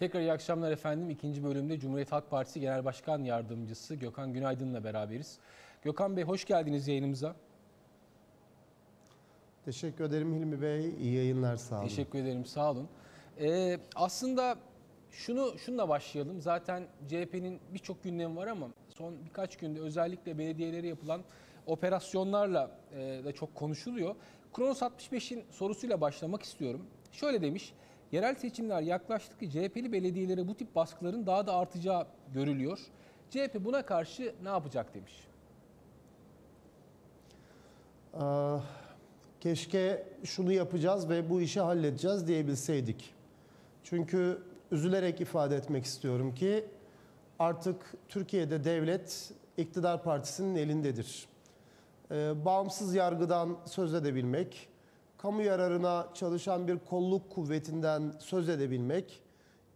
Tekrar iyi akşamlar efendim. İkinci bölümde Cumhuriyet Halk Partisi Genel Başkan Yardımcısı Gökhan Günaydın'la beraberiz. Gökhan Bey hoş geldiniz yayınımıza. Teşekkür ederim Hilmi Bey. İyi yayınlar sağ olun. Teşekkür ederim sağ olun. Ee, aslında şunu şunla başlayalım. Zaten CHP'nin birçok gündemi var ama son birkaç günde özellikle belediyelere yapılan operasyonlarla e, da çok konuşuluyor. Kronos 65'in sorusuyla başlamak istiyorum. Şöyle demiş. Yerel seçimler yaklaştıkça CHP'li belediyelere bu tip baskıların daha da artacağı görülüyor. CHP buna karşı ne yapacak demiş. Ah, keşke şunu yapacağız ve bu işi halledeceğiz diyebilseydik. Çünkü üzülerek ifade etmek istiyorum ki artık Türkiye'de devlet iktidar partisinin elindedir. Ee, bağımsız yargıdan söz edebilmek, kamu yararına çalışan bir kolluk kuvvetinden söz edebilmek,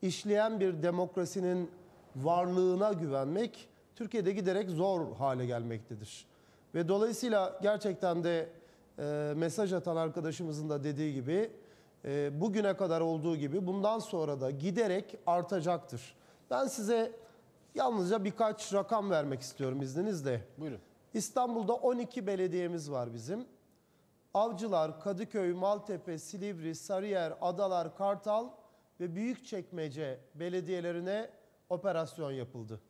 işleyen bir demokrasinin varlığına güvenmek Türkiye'de giderek zor hale gelmektedir. Ve dolayısıyla gerçekten de e, mesaj atan arkadaşımızın da dediği gibi e, bugüne kadar olduğu gibi bundan sonra da giderek artacaktır. Ben size yalnızca birkaç rakam vermek istiyorum izninizle. Buyurun. İstanbul'da 12 belediyemiz var bizim. Avcılar, Kadıköy, Maltepe, Silivri, Sarıyer, Adalar, Kartal ve Büyükçekmece belediyelerine operasyon yapıldı.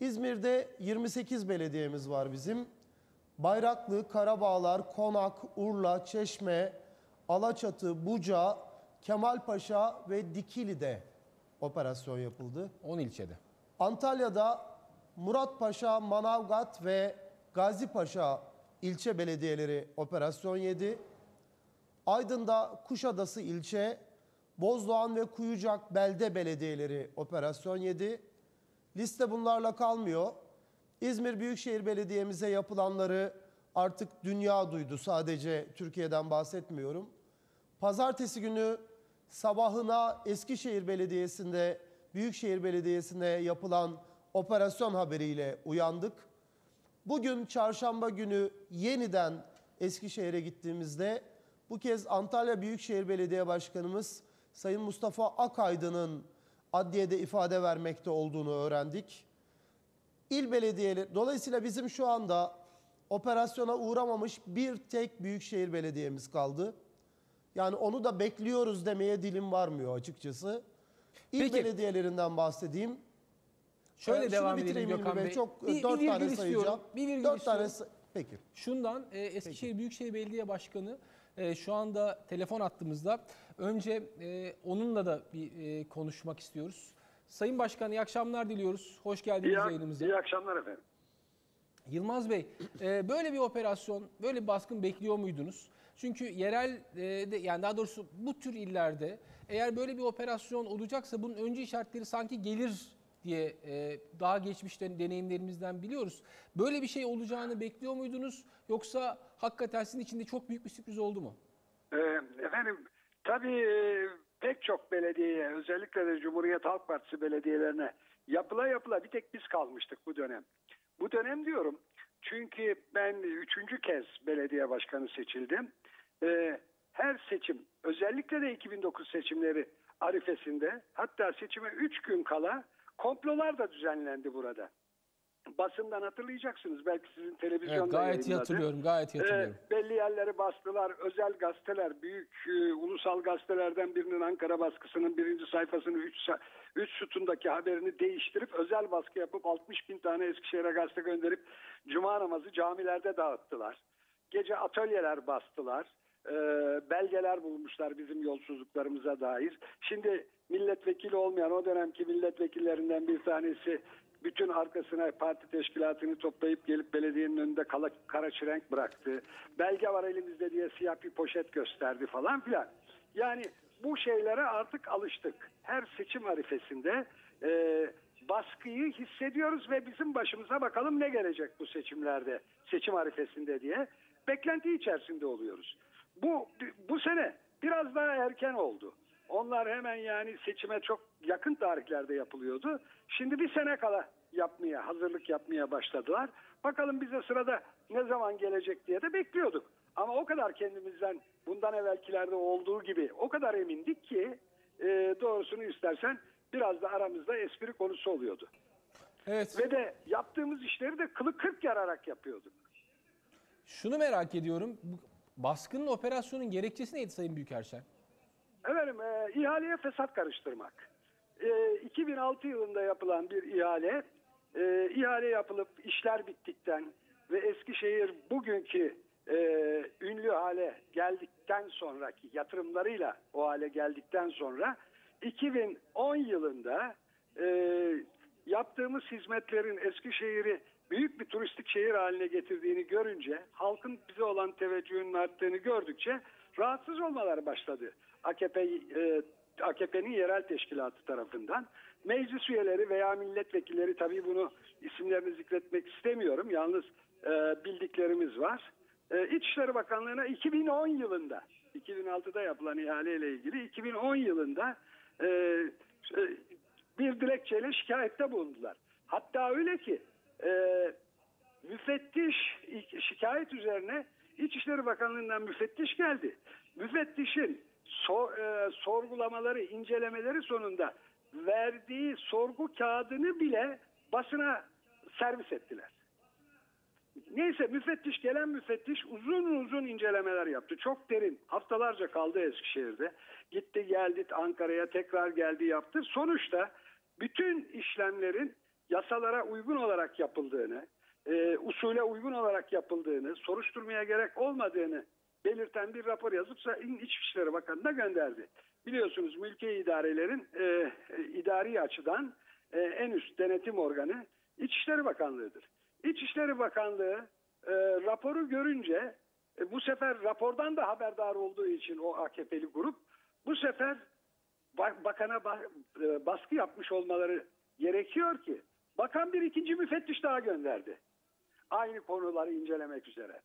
İzmir'de 28 belediyemiz var bizim. Bayraklı, Karabağlar, Konak, Urla, Çeşme, Alaçatı, Buca, Kemalpaşa ve Dikili'de operasyon yapıldı. 10 ilçede. Antalya'da Muratpaşa, Manavgat ve Gazipaşa ilçe belediyeleri operasyon yedi. Aydın'da Kuşadası ilçe, Bozdoğan ve Kuyucak belde belediyeleri operasyon yedi. Liste bunlarla kalmıyor. İzmir Büyükşehir Belediye'mize yapılanları artık dünya duydu. Sadece Türkiye'den bahsetmiyorum. Pazartesi günü sabahına Eskişehir Belediyesi'nde, Büyükşehir Belediyesi'nde yapılan operasyon haberiyle uyandık. Bugün çarşamba günü yeniden Eskişehir'e gittiğimizde bu kez Antalya Büyükşehir Belediye Başkanımız Sayın Mustafa Akaydın'ın adliyede ifade vermekte olduğunu öğrendik. İl belediyeleri, dolayısıyla bizim şu anda operasyona uğramamış bir tek büyükşehir belediyemiz kaldı. Yani onu da bekliyoruz demeye dilim varmıyor açıkçası. İl Peki. belediyelerinden bahsedeyim. Şöyle Ee, devam edelim Gökhan Bey. Çok Bir- bir dört virgül tane istiyorum, bir virgül dört tane istiyorum. say- Peki. Şundan e, Eskişehir Büyükşehir Belediye Başkanı e, şu anda telefon attığımızda önce e, onunla da bir e, konuşmak istiyoruz. Sayın Başkan iyi akşamlar diliyoruz. Hoş geldiniz İyi, yayınımıza. iyi akşamlar efendim. Yılmaz Bey, e, böyle bir operasyon, böyle bir baskın bekliyor muydunuz? Çünkü yerel, e, de, yani daha doğrusu bu tür illerde eğer böyle bir operasyon olacaksa bunun önce işaretleri sanki gelir diye e, daha geçmişten deneyimlerimizden biliyoruz. Böyle bir şey olacağını bekliyor muydunuz? Yoksa hakikaten sizin için de çok büyük bir sürpriz oldu mu? Ee, efendim tabii e, pek çok belediyeye özellikle de Cumhuriyet Halk Partisi belediyelerine yapıla yapıla bir tek biz kalmıştık bu dönem. Bu dönem diyorum çünkü ben üçüncü kez belediye başkanı seçildim. Ee, her seçim özellikle de 2009 seçimleri arifesinde hatta seçime 3 gün kala komplolar da düzenlendi burada. Basından hatırlayacaksınız belki sizin televizyonda Evet, gayet iyi hatırlıyorum, gayet iyi hatırlıyorum. Ee, belli yerleri bastılar. Özel gazeteler, büyük e, ulusal gazetelerden birinin Ankara baskısının birinci sayfasını 3 üç sütundaki haberini değiştirip özel baskı yapıp 60 bin tane Eskişehir'e gazete gönderip cuma namazı camilerde dağıttılar. Gece atölyeler bastılar. Ee, belgeler bulmuşlar bizim yolsuzluklarımıza dair. Şimdi milletvekili olmayan o dönemki milletvekillerinden bir tanesi bütün arkasına parti teşkilatını toplayıp gelip belediyenin önünde kala, kara çirenk bıraktı. Belge var elimizde diye siyah bir poşet gösterdi falan filan. Yani bu şeylere artık alıştık. Her seçim arifesinde e, baskıyı hissediyoruz ve bizim başımıza bakalım ne gelecek bu seçimlerde, seçim arifesinde diye beklenti içerisinde oluyoruz. Bu bu sene biraz daha erken oldu. Onlar hemen yani seçime çok yakın tarihlerde yapılıyordu. Şimdi bir sene kala yapmaya, hazırlık yapmaya başladılar. Bakalım bize sırada ne zaman gelecek diye de bekliyorduk. Ama o kadar kendimizden bundan evvelkilerde olduğu gibi o kadar emindik ki e, doğrusunu istersen biraz da aramızda espri konusu oluyordu. Evet. Ve de yaptığımız işleri de kılı kırk yararak yapıyorduk. Şunu merak ediyorum. Baskının operasyonun gerekçesi neydi Sayın Büyükerşen? Efendim e, ihaleye fesat karıştırmak. E, 2006 yılında yapılan bir ihale, e, ihale yapılıp işler bittikten ve Eskişehir bugünkü e, ünlü hale geldikten sonraki yatırımlarıyla o hale geldikten sonra 2010 yılında e, yaptığımız hizmetlerin Eskişehir'i büyük bir turistik şehir haline getirdiğini görünce, halkın bize olan teveccühünün arttığını gördükçe rahatsız olmaları başladı. AKP e, AKP'nin yerel teşkilatı tarafından. Meclis üyeleri veya milletvekilleri tabii bunu isimlerini zikretmek istemiyorum. Yalnız e, bildiklerimiz var. E, İçişleri Bakanlığı'na 2010 yılında 2006'da yapılan ihaleyle ilgili 2010 yılında e, e, bir dilekçeyle şikayette bulundular. Hatta öyle ki e, müfettiş şikayet üzerine İçişleri Bakanlığı'ndan müfettiş geldi. Müfettişin sor- e, sorgulamaları, incelemeleri sonunda verdiği sorgu kağıdını bile basına servis ettiler. Neyse müfettiş gelen müfettiş uzun uzun incelemeler yaptı. Çok derin. Haftalarca kaldı Eskişehir'de. Gitti geldi Ankara'ya tekrar geldi yaptı. Sonuçta bütün işlemlerin yasalara uygun olarak yapıldığını, e, usule uygun olarak yapıldığını, soruşturmaya gerek olmadığını belirten bir rapor yazıp İçişleri Bakanı'na gönderdi. Biliyorsunuz mülki idarelerin e, e, idari açıdan e, en üst denetim organı İçişleri Bakanlığı'dır. İçişleri Bakanlığı e, raporu görünce e, bu sefer rapordan da haberdar olduğu için o AKP'li grup bu sefer ba- bakana ba- e, baskı yapmış olmaları gerekiyor ki bakan bir ikinci müfettiş daha gönderdi. Aynı konuları incelemek üzere.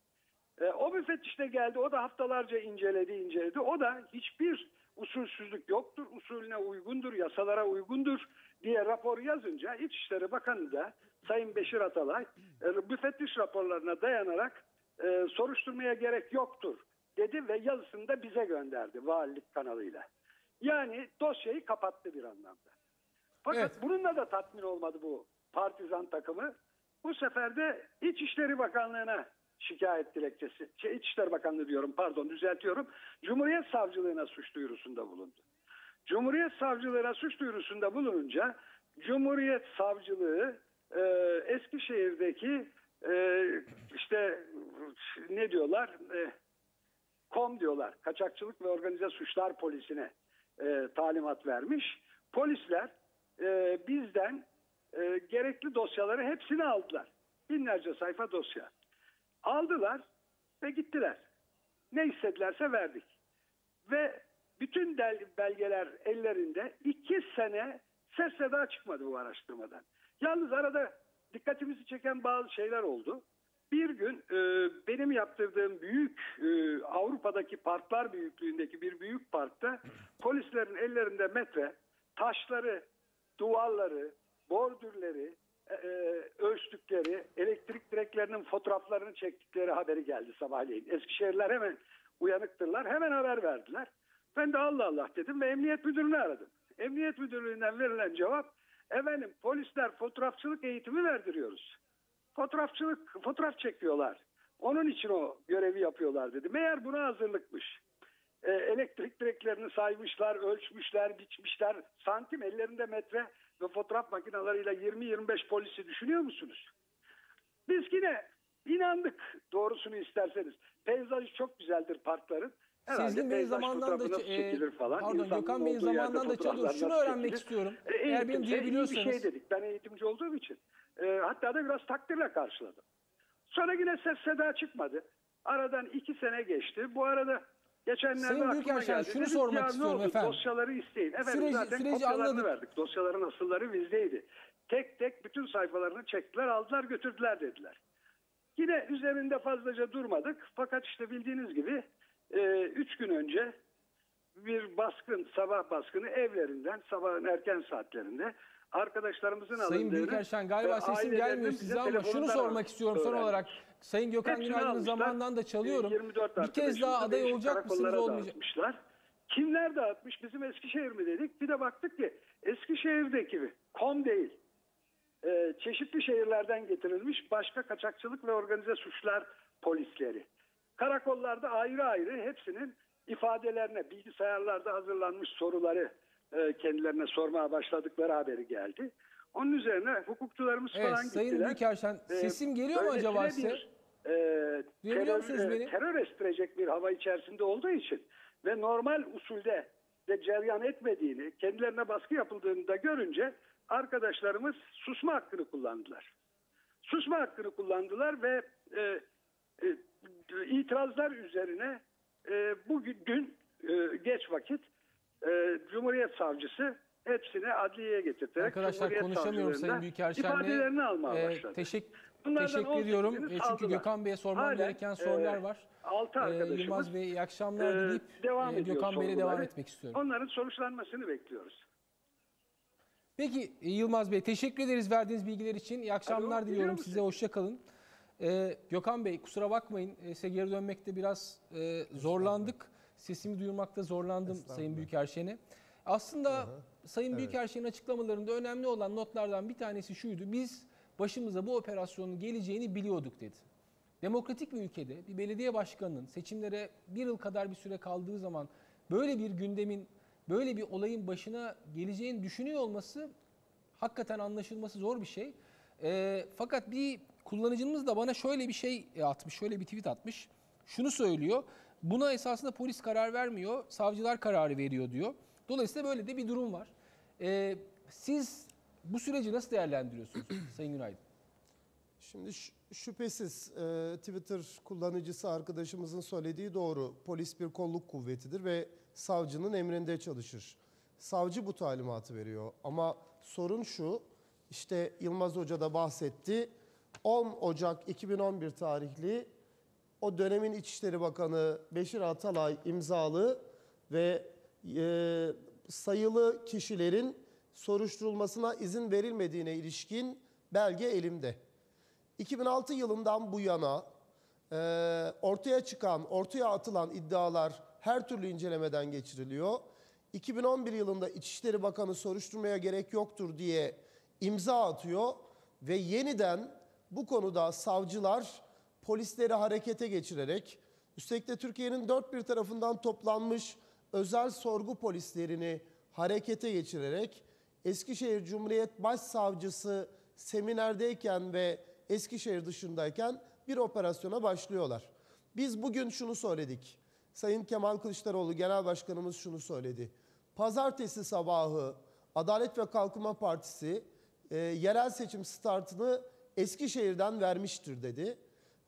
E, o müfettiş de geldi. O da haftalarca inceledi, inceledi. O da hiçbir usulsüzlük yoktur, usulüne uygundur, yasalara uygundur diye rapor yazınca İçişleri Bakanı da Sayın Beşir Atalay e, müfettiş raporlarına dayanarak e, soruşturmaya gerek yoktur dedi ve yazısını da bize gönderdi valilik kanalıyla. Yani dosyayı kapattı bir anlamda. Fakat Evet. bununla da tatmin olmadı bu partizan takımı. Bu sefer de İçişleri Bakanlığı'na şikayet dilekçesi, şey, İçişleri Bakanlığı diyorum pardon düzeltiyorum. Cumhuriyet Savcılığına suç duyurusunda bulundu. Cumhuriyet Savcılığına suç duyurusunda bulununca Cumhuriyet Savcılığı e, Eskişehir'deki e, işte ne diyorlar e, KOM diyorlar Kaçakçılık ve Organize Suçlar Polisi'ne e, talimat vermiş. Polisler e, bizden e, gerekli dosyaları hepsini aldılar. Binlerce sayfa dosya. Aldılar ve gittiler. Ne istedilerse verdik. Ve bütün belgeler ellerinde iki sene ses seda çıkmadı bu araştırmadan. Yalnız arada dikkatimizi çeken bazı şeyler oldu. Bir gün e, benim yaptırdığım büyük e, Avrupa'daki parklar büyüklüğündeki bir büyük parkta polislerin ellerinde metre, taşları, duvarları, bordürleri, e, e, ölçtükleri, elektrik direklerinin fotoğraflarını çektikleri haberi geldi sabahleyin. Eskişehirler hemen uyanıktırlar. Hemen haber verdiler. Ben de Allah Allah dedim ve emniyet müdürünü aradım. Emniyet müdürlüğünden verilen cevap efendim polisler fotoğrafçılık eğitimi verdiriyoruz. Fotoğrafçılık, fotoğraf çekiyorlar. Onun için o görevi yapıyorlar dedi. Meğer buna hazırlıkmış. E, elektrik direklerini saymışlar, ölçmüşler, biçmişler. Santim ellerinde metre ve fotoğraf makinalarıyla 20-25 polisi düşünüyor musunuz? Biz yine inandık doğrusunu isterseniz. Peyzajı çok güzeldir parkların. Herhalde Sizin Bey'in peyzaj fotoğrafı da e, falan. pardon İnsanın Gökhan Bey'in zamanından da çalıyoruz. Şunu öğrenmek çekilir? istiyorum. E, Eğer eğitim, beni iyi diyebiliyorsanız. bir şey dedik. Ben eğitimci olduğum için. E, hatta da biraz takdirle karşıladım. Sonra yine ses seda çıkmadı. Aradan iki sene geçti. Bu arada geçenlerde Sayın Büyükelçen, geldi. şunu Dedik sormak ya, istiyorum efendim. Dosyaları isteyin. Efendim Süreci- zaten süreci kopyalarını anladık. verdik. Dosyaların asılları bizdeydi. Tek tek bütün sayfalarını çektiler, aldılar, götürdüler dediler. Yine üzerinde fazlaca durmadık. Fakat işte bildiğiniz gibi e, üç gün önce bir baskın, sabah baskını evlerinden sabahın erken saatlerinde arkadaşlarımızın Sayın alındığını Büyükerşen ve galiba sesim gelmiyor size ama şunu sormak istiyorum son öğrendik. olarak. Sayın Gökhan Günaydın'ın zamanından da çalıyorum. 24 Bir kez daha aday olacak mısınız olmayacak? Kimler dağıtmış? Bizim Eskişehir mi dedik? Bir de baktık ki Eskişehir'deki kom değil. Ee, çeşitli şehirlerden getirilmiş başka kaçakçılık ve organize suçlar polisleri. Karakollarda ayrı ayrı hepsinin ifadelerine, bilgisayarlarda hazırlanmış soruları e, kendilerine sormaya başladıkları haberi geldi. Onun üzerine hukukçularımız Evet falan Sayın gittiler. Büyükerşen Ee, sesim geliyor mu acaba size? bir, e, terör, musunuz e, beni? terör estirecek bir hava içerisinde olduğu için ve normal usulde de ceryan etmediğini, kendilerine baskı yapıldığını da görünce arkadaşlarımız susma hakkını kullandılar. Susma hakkını kullandılar ve e, e, itirazlar üzerine e, bugün dün e, geç vakit e, Cumhuriyet Savcısı hepsini adliyeye getirterek Arkadaşlar konuşamıyorum Sayın Büyükerşen'le. ifadelerini almaya Ee, başladı. teşekkür, Bunlardan teşekkür 18'ini ediyorum. E, Çünkü saldılar. Gökhan Bey'e sormam Halen, gereken sorular e, var. altı Ee, arkadaşımız, Yılmaz Bey iyi akşamlar e, dileyip devam e, Gökhan Bey'le devam etmek istiyorum. Onların sonuçlanmasını bekliyoruz. Peki e, Yılmaz Bey teşekkür ederiz verdiğiniz bilgiler için. İyi akşamlar Alo, diliyorum size. Hoşça kalın. Ee, Gökhan Bey kusura bakmayın. E, size geri dönmekte biraz e, zorlandık. Sesimi duyurmakta zorlandım Sayın Büyükerşen'e. Aslında Sayın Büyükerşen'in açıklamalarında önemli olan notlardan bir tanesi şuydu. Biz başımıza bu operasyonun geleceğini biliyorduk dedi. Demokratik bir ülkede bir belediye başkanının seçimlere bir yıl kadar bir süre kaldığı zaman böyle bir gündemin, böyle bir olayın başına geleceğini düşünüyor olması hakikaten anlaşılması zor bir şey. Ee, fakat bir kullanıcımız da bana şöyle bir şey atmış, şöyle bir tweet atmış. Şunu söylüyor, buna esasında polis karar vermiyor, savcılar kararı veriyor diyor. Dolayısıyla böyle de bir durum var. Ee, siz bu süreci nasıl değerlendiriyorsunuz Sayın Günaydın? Şimdi şüphesiz e, Twitter kullanıcısı arkadaşımızın söylediği doğru. Polis bir kolluk kuvvetidir ve savcının emrinde çalışır. Savcı bu talimatı veriyor. Ama sorun şu, işte Yılmaz Hoca da bahsetti. 10 Ocak 2011 tarihli o dönemin İçişleri Bakanı Beşir Atalay imzalı ve e, sayılı kişilerin soruşturulmasına izin verilmediğine ilişkin belge elimde. 2006 yılından bu yana e, ortaya çıkan, ortaya atılan iddialar her türlü incelemeden geçiriliyor. 2011 yılında İçişleri Bakanı soruşturmaya gerek yoktur diye imza atıyor ve yeniden bu konuda savcılar polisleri harekete geçirerek üstelik de Türkiye'nin dört bir tarafından toplanmış özel sorgu polislerini harekete geçirerek Eskişehir Cumhuriyet Başsavcısı seminerdeyken ve Eskişehir dışındayken bir operasyona başlıyorlar. Biz bugün şunu söyledik. Sayın Kemal Kılıçdaroğlu Genel Başkanımız şunu söyledi. Pazartesi sabahı Adalet ve Kalkınma Partisi e, yerel seçim startını Eskişehir'den vermiştir dedi.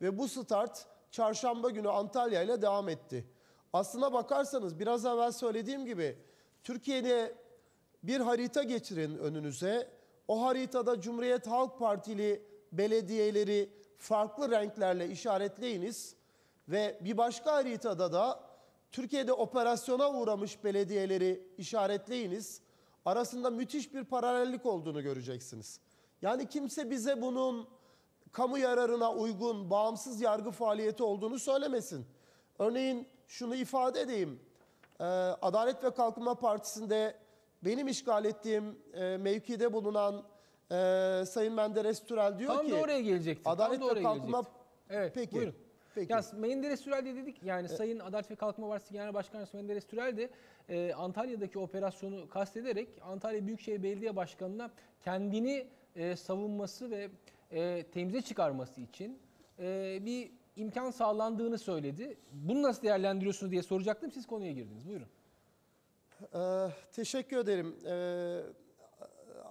Ve bu start çarşamba günü Antalya ile devam etti. Aslına bakarsanız biraz evvel söylediğim gibi Türkiye'de bir harita getirin önünüze. O haritada Cumhuriyet Halk Partili belediyeleri farklı renklerle işaretleyiniz ve bir başka haritada da Türkiye'de operasyona uğramış belediyeleri işaretleyiniz. Arasında müthiş bir paralellik olduğunu göreceksiniz. Yani kimse bize bunun kamu yararına uygun, bağımsız yargı faaliyeti olduğunu söylemesin. Örneğin şunu ifade edeyim. Ee, Adalet ve Kalkınma Partisi'nde benim işgal ettiğim e, mevkide bulunan e, Sayın Menderes Türel diyor Tam ki... da oraya gelecektik. Adalet tam da ve oraya Kalkınma... gelecektik. Evet, Peki. buyurun. Peki. Ya Menderes Türel de dedik yani Sayın Adalet ve Kalkınma Partisi Genel Başkanı Menderes Türel de e, Antalya'daki operasyonu kastederek Antalya Büyükşehir Belediye Başkanı'na kendini e, savunması ve e, temize çıkarması için e, bir imkan sağlandığını söyledi. Bunu nasıl değerlendiriyorsunuz diye soracaktım. Siz konuya girdiniz. Buyurun. Ee, teşekkür ederim. Ee,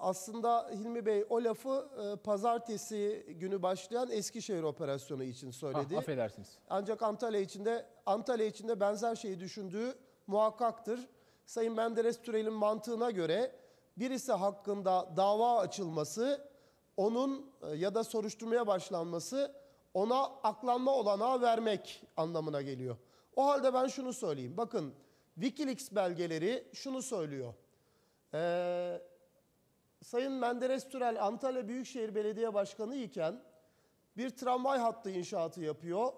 aslında Hilmi Bey o lafı e, pazartesi günü başlayan Eskişehir operasyonu için söyledi. Ah, affedersiniz. Ancak Antalya içinde Antalya içinde benzer şeyi düşündüğü muhakkaktır. Sayın Menderes Türel'in mantığına göre birisi hakkında dava açılması, onun e, ya da soruşturmaya başlanması ona aklanma olanağı vermek anlamına geliyor. O halde ben şunu söyleyeyim. Bakın Wikileaks belgeleri şunu söylüyor. Ee, Sayın Menderes Türel Antalya Büyükşehir Belediye Başkanı iken bir tramvay hattı inşaatı yapıyor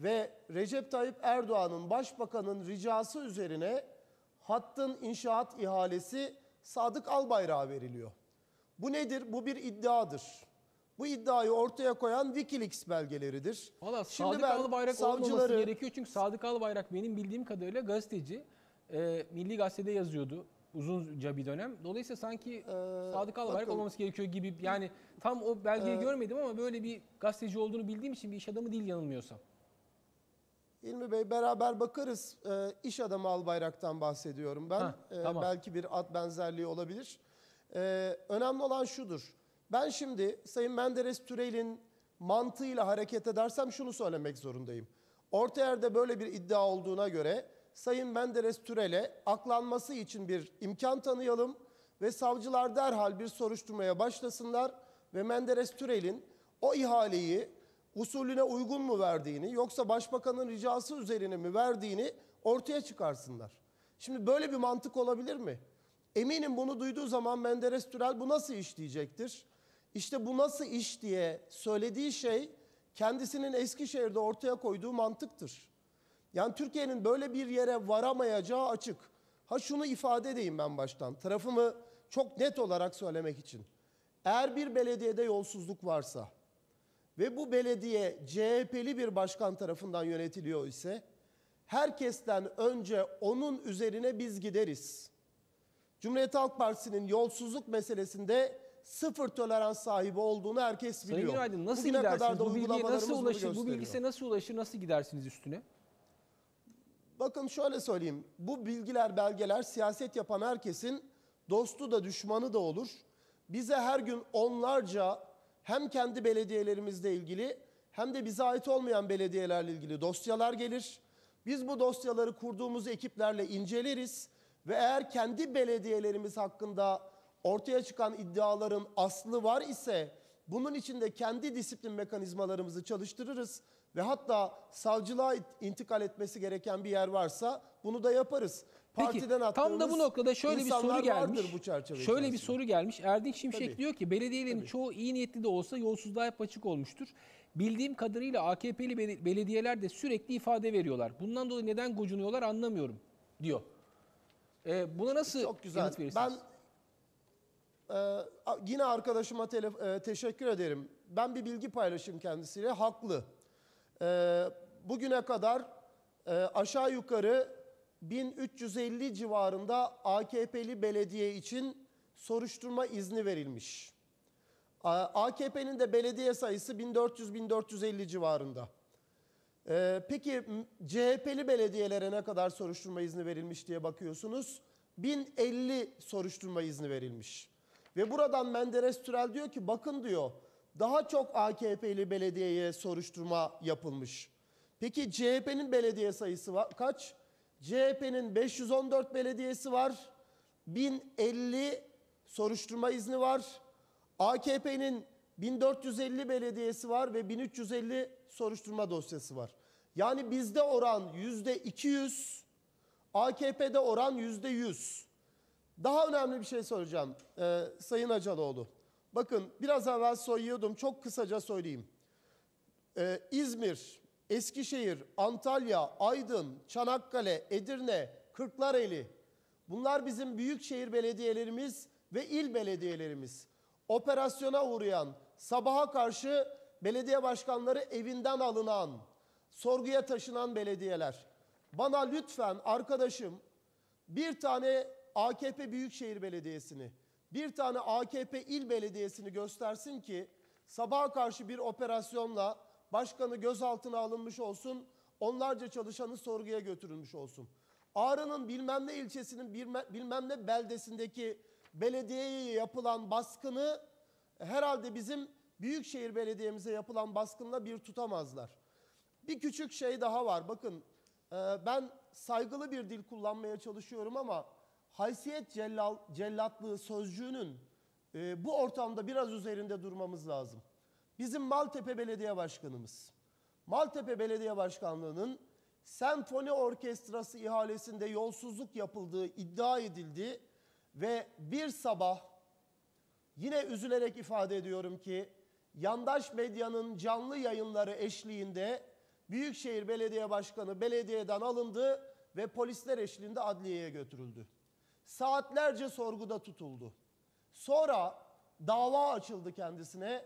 ve Recep Tayyip Erdoğan'ın başbakanın ricası üzerine hattın inşaat ihalesi Sadık Albayrak'a veriliyor. Bu nedir? Bu bir iddiadır. Bu iddiayı ortaya koyan Wikileaks belgeleridir. Valla Sadık Albayrak olmaması savcıları- gerekiyor. Çünkü Sadık Albayrak benim bildiğim kadarıyla gazeteci. E, Milli Gazete'de yazıyordu uzunca bir dönem. Dolayısıyla sanki Sadık Albayrak bakın- olmaması gerekiyor gibi. Yani tam o belgeyi görmedim ama böyle bir gazeteci olduğunu bildiğim için bir iş adamı değil yanılmıyorsam. İlmi Bey beraber bakarız. Ee, iş adamı Albayrak'tan bahsediyorum ben. Hah, Ee, tamam. Belki bir ad benzerliği olabilir. Ee, önemli olan şudur. Ben şimdi Sayın Menderes Türel'in mantığıyla hareket edersem şunu söylemek zorundayım. Orta yerde böyle bir iddia olduğuna göre Sayın Menderes Türel'e aklanması için bir imkan tanıyalım ve savcılar derhal bir soruşturmaya başlasınlar ve Menderes Türel'in o ihaleyi usulüne uygun mu verdiğini yoksa başbakanın ricası üzerine mi verdiğini ortaya çıkarsınlar. Şimdi böyle bir mantık olabilir mi? Eminim bunu duyduğu zaman Menderes Türel bu nasıl iş diyecektir. İşte bu nasıl iş diye söylediği şey kendisinin Eskişehir'de ortaya koyduğu mantıktır. Yani Türkiye'nin böyle bir yere varamayacağı açık. Ha şunu ifade edeyim ben baştan. Tarafımı çok net olarak söylemek için. Eğer bir belediyede yolsuzluk varsa ve bu belediye CHP'li bir başkan tarafından yönetiliyor ise herkesten önce onun üzerine biz gideriz. Cumhuriyet Halk Partisi'nin yolsuzluk meselesinde sıfır tolerans sahibi olduğunu herkes biliyor. Sayın Günaydın nasıl Bugüne gidersiniz? kadar da Bu bilgiye nasıl ulaşır? Bu bilgise nasıl ulaşır? Nasıl gidersiniz üstüne? Bakın şöyle söyleyeyim. Bu bilgiler, belgeler siyaset yapan herkesin dostu da düşmanı da olur. Bize her gün onlarca hem kendi belediyelerimizle ilgili hem de bize ait olmayan belediyelerle ilgili dosyalar gelir. Biz bu dosyaları kurduğumuz ekiplerle inceleriz ve eğer kendi belediyelerimiz hakkında ortaya çıkan iddiaların aslı var ise bunun içinde kendi disiplin mekanizmalarımızı çalıştırırız ve hatta savcılığa intikal etmesi gereken bir yer varsa bunu da yaparız. Peki Partiden tam da bu noktada şöyle bir soru gelmiş. bu şöyle bir içerisinde. soru gelmiş. Erdinç Şimşek Tabii. diyor ki belediyelerin çoğu iyi niyetli de olsa yolsuzluğa hep açık olmuştur. Bildiğim kadarıyla AKP'li bel- belediyeler de sürekli ifade veriyorlar. Bundan dolayı neden gocunuyorlar anlamıyorum diyor. Ee, buna nasıl Çok güzel. yanıt verirsiniz? Ben e, a- yine arkadaşıma e, teşekkür ederim. Ben bir bilgi paylaşayım kendisiyle. Haklı. E, bugüne kadar e, aşağı yukarı 1350 civarında AKP'li belediye için soruşturma izni verilmiş. AKP'nin de belediye sayısı 1400-1450 civarında. Ee, peki CHP'li belediyelere ne kadar soruşturma izni verilmiş diye bakıyorsunuz. 1050 soruşturma izni verilmiş. Ve buradan Menderes Türel diyor ki bakın diyor daha çok AKP'li belediyeye soruşturma yapılmış. Peki CHP'nin belediye sayısı var, kaç? CHP'nin 514 belediyesi var. 1050 soruşturma izni var. AKP'nin 1450 belediyesi var ve 1350 soruşturma dosyası var. Yani bizde oran yüzde 200, AKP'de oran yüzde 100. Daha önemli bir şey soracağım ee, Sayın Acaloğlu. Bakın biraz evvel soyuyordum çok kısaca söyleyeyim. Ee, İzmir, Eskişehir, Antalya, Aydın, Çanakkale, Edirne, Kırklareli bunlar bizim büyükşehir belediyelerimiz ve il belediyelerimiz. Operasyona uğrayan, sabaha karşı belediye başkanları evinden alınan, sorguya taşınan belediyeler. Bana lütfen arkadaşım bir tane AKP Büyükşehir Belediyesi'ni, bir tane AKP il belediyesini göstersin ki sabaha karşı bir operasyonla başkanı gözaltına alınmış olsun, onlarca çalışanı sorguya götürülmüş olsun. Ağrı'nın bilmem ne ilçesinin bilmem, ne beldesindeki belediyeye yapılan baskını herhalde bizim Büyükşehir Belediye'mize yapılan baskınla bir tutamazlar. Bir küçük şey daha var. Bakın e, ben saygılı bir dil kullanmaya çalışıyorum ama haysiyet cellal, cellatlığı sözcüğünün e, bu ortamda biraz üzerinde durmamız lazım. Bizim Maltepe Belediye Başkanımız, Maltepe Belediye Başkanlığı'nın senfoni orkestrası ihalesinde yolsuzluk yapıldığı iddia edildi ve bir sabah Yine üzülerek ifade ediyorum ki yandaş medyanın canlı yayınları eşliğinde Büyükşehir Belediye Başkanı belediyeden alındı ve polisler eşliğinde adliyeye götürüldü. Saatlerce sorguda tutuldu. Sonra dava açıldı kendisine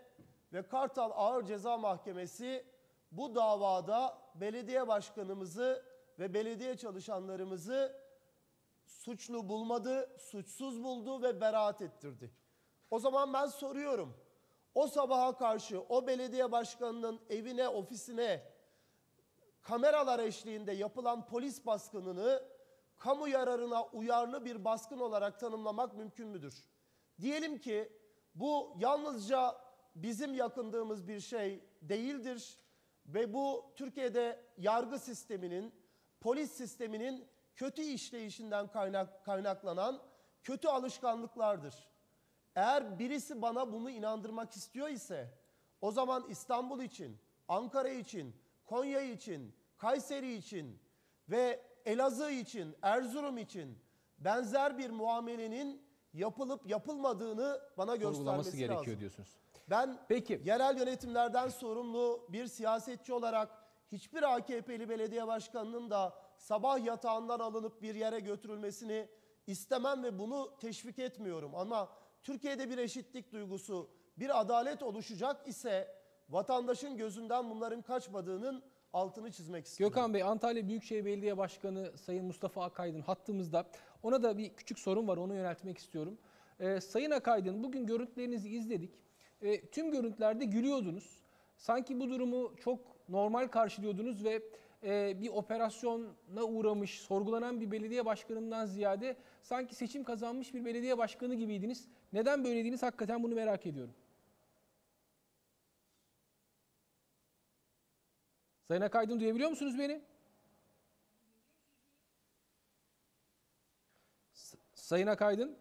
ve Kartal Ağır Ceza Mahkemesi bu davada belediye başkanımızı ve belediye çalışanlarımızı suçlu bulmadı, suçsuz buldu ve beraat ettirdi. O zaman ben soruyorum. O sabaha karşı o belediye başkanının evine, ofisine kameralar eşliğinde yapılan polis baskınını kamu yararına uyarlı bir baskın olarak tanımlamak mümkün müdür? Diyelim ki bu yalnızca bizim yakındığımız bir şey değildir ve bu Türkiye'de yargı sisteminin, polis sisteminin kötü işleyişinden kaynak, kaynaklanan kötü alışkanlıklardır. Eğer birisi bana bunu inandırmak istiyor ise o zaman İstanbul için, Ankara için, Konya için, Kayseri için ve Elazığ için, Erzurum için benzer bir muamelenin yapılıp yapılmadığını bana göstermesi gerekiyor lazım. diyorsunuz. Ben Peki. yerel yönetimlerden sorumlu bir siyasetçi olarak hiçbir AKP'li belediye başkanının da sabah yatağından alınıp bir yere götürülmesini istemem ve bunu teşvik etmiyorum. Ama Türkiye'de bir eşitlik duygusu, bir adalet oluşacak ise vatandaşın gözünden bunların kaçmadığının altını çizmek istiyorum. Gökhan Bey, Antalya Büyükşehir Belediye Başkanı Sayın Mustafa Akaydın hattımızda. Ona da bir küçük sorun var, onu yöneltmek istiyorum. Ee, Sayın Akaydın, bugün görüntülerinizi izledik. Ee, tüm görüntülerde gülüyordunuz. Sanki bu durumu çok normal karşılıyordunuz ve e, bir operasyona uğramış, sorgulanan bir belediye başkanından ziyade sanki seçim kazanmış bir belediye başkanı gibiydiniz. Neden böyleydiniz hakikaten bunu merak ediyorum. Sayın Akaydın duyabiliyor musunuz beni? Sayın Akaydın.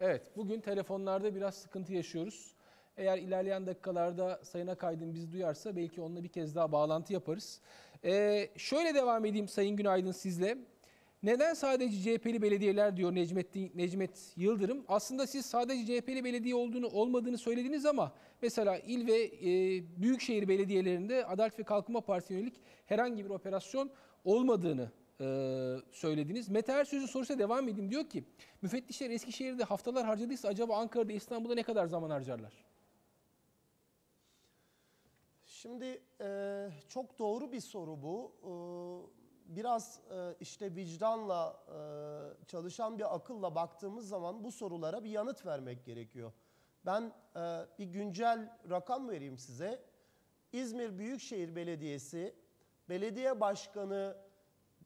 Evet, bugün telefonlarda biraz sıkıntı yaşıyoruz. Eğer ilerleyen dakikalarda Sayın Akaydın bizi duyarsa belki onunla bir kez daha bağlantı yaparız. Ee, şöyle devam edeyim Sayın Günaydın sizle. Neden sadece CHP'li belediyeler diyor Necmettin, Necmet Yıldırım. Aslında siz sadece CHP'li belediye olduğunu olmadığını söylediniz ama mesela il ve e, büyükşehir belediyelerinde Adalet ve Kalkınma Partisi'ne yönelik herhangi bir operasyon olmadığını e, söylediniz. Mete Ersöz'ün sorusuna devam edeyim. Diyor ki müfettişler Eskişehir'de haftalar harcadıysa acaba Ankara'da İstanbul'da ne kadar zaman harcarlar? Şimdi e, çok doğru bir soru bu. E, biraz e, işte vicdanla e, çalışan bir akılla baktığımız zaman bu sorulara bir yanıt vermek gerekiyor. Ben e, bir güncel rakam vereyim size. İzmir Büyükşehir Belediyesi belediye başkanı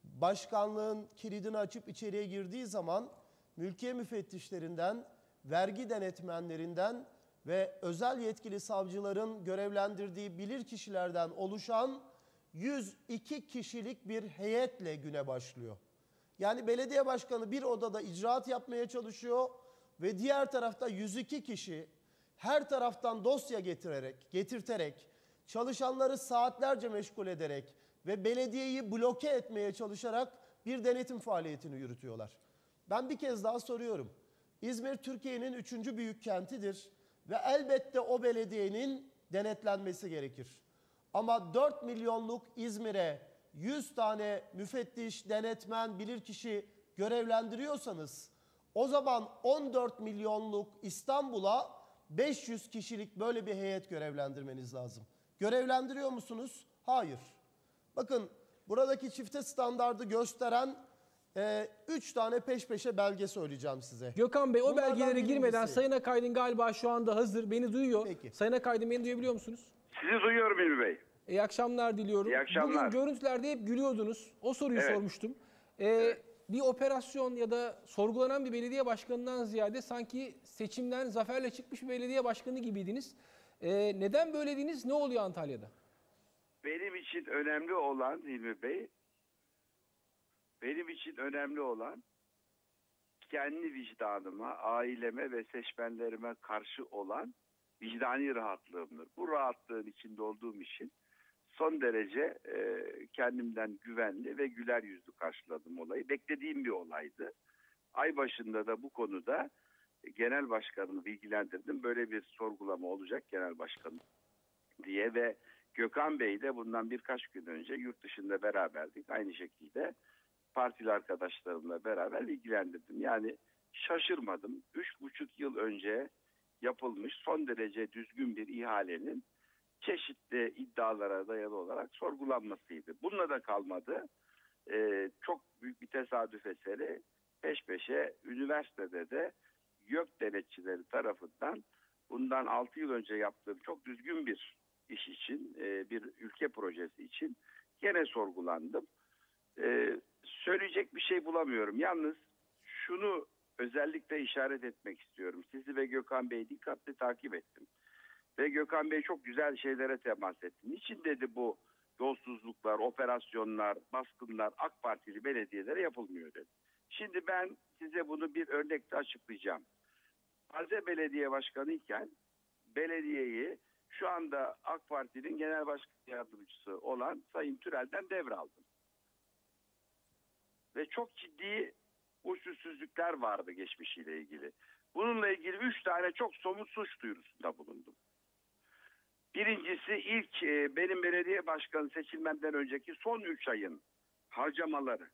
başkanlığın kilidini açıp içeriye girdiği zaman mülkiye müfettişlerinden, vergi denetmenlerinden ve özel yetkili savcıların görevlendirdiği bilir kişilerden oluşan 102 kişilik bir heyetle güne başlıyor. Yani belediye başkanı bir odada icraat yapmaya çalışıyor ve diğer tarafta 102 kişi her taraftan dosya getirerek, getirterek, çalışanları saatlerce meşgul ederek ve belediyeyi bloke etmeye çalışarak bir denetim faaliyetini yürütüyorlar. Ben bir kez daha soruyorum. İzmir Türkiye'nin üçüncü büyük kentidir ve elbette o belediyenin denetlenmesi gerekir. Ama 4 milyonluk İzmir'e 100 tane müfettiş, denetmen, bilirkişi görevlendiriyorsanız o zaman 14 milyonluk İstanbul'a 500 kişilik böyle bir heyet görevlendirmeniz lazım. Görevlendiriyor musunuz? Hayır. Bakın buradaki çifte standardı gösteren 3 tane peş peşe belge söyleyeceğim size. Gökhan Bey o Bunlardan belgelere girmeden birincisi. Sayın Akaydın galiba şu anda hazır. Beni duyuyor. Peki. Sayın Akaydın beni duyabiliyor musunuz? Sizi duyuyorum İlmi Bey. İyi akşamlar diliyorum. İyi akşamlar. Bugün görüntülerde hep gülüyordunuz. O soruyu Evet. sormuştum. Ee, Bir operasyon ya da sorgulanan bir belediye başkanından ziyade sanki seçimden zaferle çıkmış bir belediye başkanı gibiydiniz. Ee, neden böyleydiniz? Ne oluyor Antalya'da? Benim için önemli olan Hilmi Bey, benim için önemli olan kendi vicdanıma, aileme ve seçmenlerime karşı olan vicdani rahatlığımdır. Bu rahatlığın içinde olduğum için son derece e, kendimden güvenli ve güler yüzlü karşıladım olayı. Beklediğim bir olaydı. Ay başında da bu konuda genel başkanımı bilgilendirdim. Böyle bir sorgulama olacak genel başkanım diye ve Gökhan Bey de bundan birkaç gün önce yurt dışında beraberdik. Aynı şekilde partili arkadaşlarımla beraber ilgilendirdim. Yani şaşırmadım. Üç buçuk yıl önce yapılmış son derece düzgün bir ihalenin çeşitli iddialara dayalı olarak sorgulanmasıydı. Bununla da kalmadı. Ee, çok büyük bir tesadüf eseri peş peşe üniversitede de YÖK denetçileri tarafından bundan 6 yıl önce yaptığım çok düzgün bir iş için, e, bir ülke projesi için gene sorgulandım. E, söyleyecek bir şey bulamıyorum. Yalnız şunu özellikle işaret etmek istiyorum. Sizi ve Gökhan Bey'i dikkatli takip ettim. Ve Gökhan Bey çok güzel şeylere temas etti. Niçin dedi bu yolsuzluklar, operasyonlar, baskınlar AK Partili belediyelere yapılmıyor dedi. Şimdi ben size bunu bir örnekle açıklayacağım. Taze belediye başkanı iken belediyeyi şu anda AK Parti'nin genel başkan yardımcısı olan Sayın Türel'den devraldım. Ve çok ciddi usulsüzlükler vardı geçmişiyle ilgili. Bununla ilgili üç tane çok somut suç duyurusunda bulundum. Birincisi ilk e, benim belediye başkanı seçilmemden önceki son üç ayın harcamaları,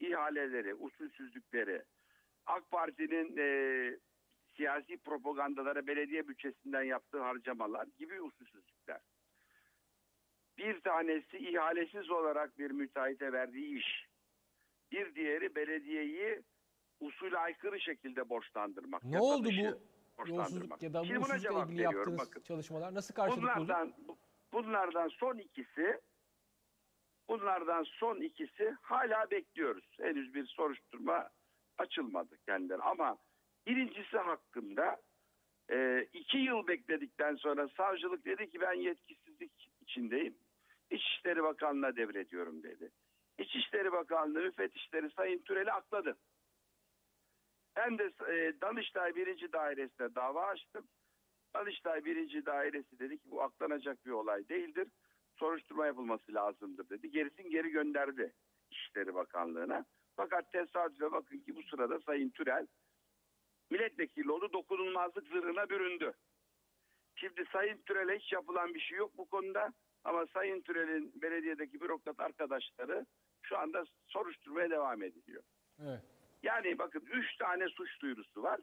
ihaleleri, usulsüzlükleri, AK Parti'nin e, siyasi propagandalara belediye bütçesinden yaptığı harcamalar gibi usulsüzlükler. Bir tanesi ihalesiz olarak bir müteahhite verdiği iş. Bir diğeri belediyeyi usule aykırı şekilde borçlandırmak. Ne oldu bu borçlandırmak. ya da bu Şimdi cevap ilgili yaptığınız bakın. çalışmalar nasıl karşılık buldu? Bunlardan bunlardan son ikisi bunlardan son ikisi hala bekliyoruz. Henüz bir soruşturma açılmadı kendileri ama birincisi hakkında e, iki yıl bekledikten sonra savcılık dedi ki ben yetkisizlik içindeyim. İçişleri Bakanlığı'na devrediyorum dedi. İçişleri Bakanlığı müfettişleri Sayın Türel'i akladı. Ben de e, Danıştay 1. Dairesi'ne dava açtım. Danıştay 1. Dairesi dedi ki bu aklanacak bir olay değildir. Soruşturma yapılması lazımdır dedi. Gerisin geri gönderdi İçişleri Bakanlığı'na. Fakat tesadüfe bakın ki bu sırada Sayın Türel milletvekili oldu dokunulmazlık zırhına büründü. Şimdi Sayın Türel'e hiç yapılan bir şey yok bu konuda. Ama Sayın Türel'in belediyedeki bürokrat arkadaşları şu anda soruşturmaya devam ediliyor. Evet. Yani bakın üç tane suç duyurusu var.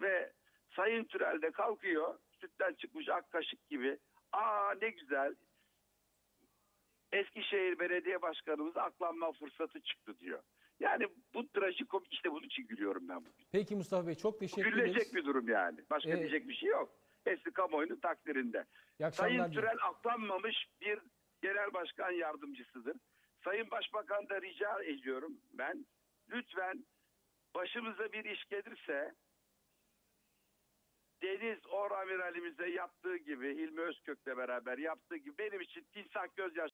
Ve Sayın Türel de kalkıyor sütten çıkmış ak kaşık gibi. Aa ne güzel Eskişehir Belediye Başkanımız aklanma fırsatı çıktı diyor. Yani bu trajikomik işte bunun için gülüyorum ben bugün. Peki Mustafa Bey çok teşekkür ederiz. Gülecek bir durum yani. Başka Evet. diyecek bir şey yok. Hepsi kamuoyunun takdirinde. Sayın. Türel aklanmamış bir genel başkan yardımcısıdır. Sayın Başbakan da rica ediyorum ben lütfen başımıza bir iş gelirse Deniz Oramiralimize yaptığı gibi Hilmi Özkök'le beraber yaptığı gibi benim için timsah gözyaşı